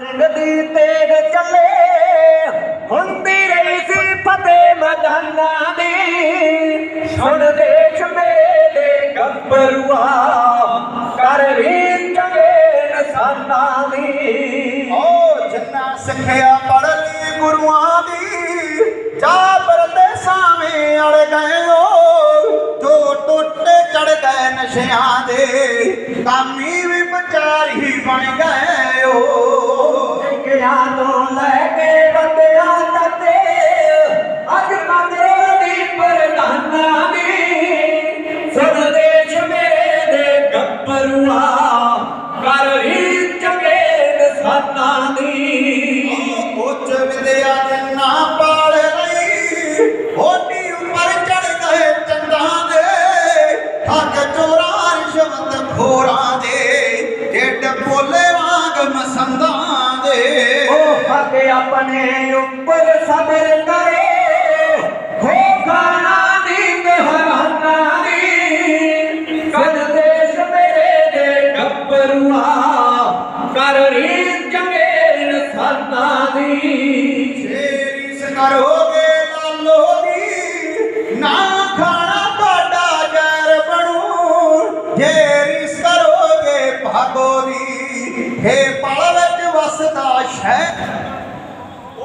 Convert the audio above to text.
ਸਿੰਘ ਦੀ ਤੇਗ ਚੱਲੇ। ਹੁੰਦੀ ਰਹੀ ਸੀ ਫਤਿਹ ਮਦਾਨਾ ਦੀ ਸੁਣ ਦੇਖ ਮੇਰੇ ਦੇ ਗੱਭਰੂਆ। ਕਰ ਵੀ ਚੰਗੇ ਨਸਾਨਾ ਦੀ। ਓ ਜਿੰਨਾ ਸਿੱਖਿਆ ਪੜ ਲਈ ਗੁਰੂਆਂ ਦੀ, ਜਾ ਪਰਦੇਸਾਂ ਅੜ ਗਏ ਓ। ਜੋ ਟੁੱਟੇ ਚੜ ਗਏ ਨਸ਼ਿਆਂ ਦੇ, ਕਾਮੀ ਵੀ ਵਿਚਾਰ ਹੀ ਬਣ ਗਏ ਓ। ਸਿੱਖਿਆ ਤੋਂ ਲੈ ਕੇ ਬੰਦਿਆਂ ਤੱਕ। ਅੱਜ ਦੀ ਪ੍ਰਧਾਨਾ ਦੀ ਸੁਣ ਦੇਸ਼ ਮੇਰੇ ਦੇ ਗੱਭਰੂਆ। ਕਰ ਵੀ ਚੰਗੇ ਨਸਾਨਾ ਦੀ। ਉੱਚ ਵਿਦਿਆ ਜੰਨਾ ਪਾਲ ਲਈ। ਹੋਟੀ ਉੱਪਰ ਚੜ ਗਏ ਚੰਦਾਂ ਦੇ। ਠੱਗ ਚੋਰਾਂ ਰਿਸ਼ਵਤ ਖੋਰਾ ਹੱਕ ਆਪਣੇ ਉੱਪਰ ਸਬਰ ਕਰੇ ਹੋ ਖਾਣਾ ਦੀ ਮਿਹਰਾਨਾ ਦੀ ਕਦ ਦੇਸ਼ ਮੇਰੇ ਦੇ ਗੱਭਰੂਆ ਕਰ ਰੀ ਚੰਗੇ ਇਨਸਾਨਾਂ ਦੀ ਰੀਸ ਕਰੋਗੇ ਲਾਲੋ ਦੀ ਨਾ ਖਾਣਾ ਤੁਹਾਡਾ ਜ਼ਹਿਰ ਬਣੂ ਜੇ ਰੀਸ ਕਰੋਗੇ ਭਾਗੋ ਦੀ ਹੇ ਪਲ ਵਿੱਚ ਵਸਦਾ ਸ਼ਹਿ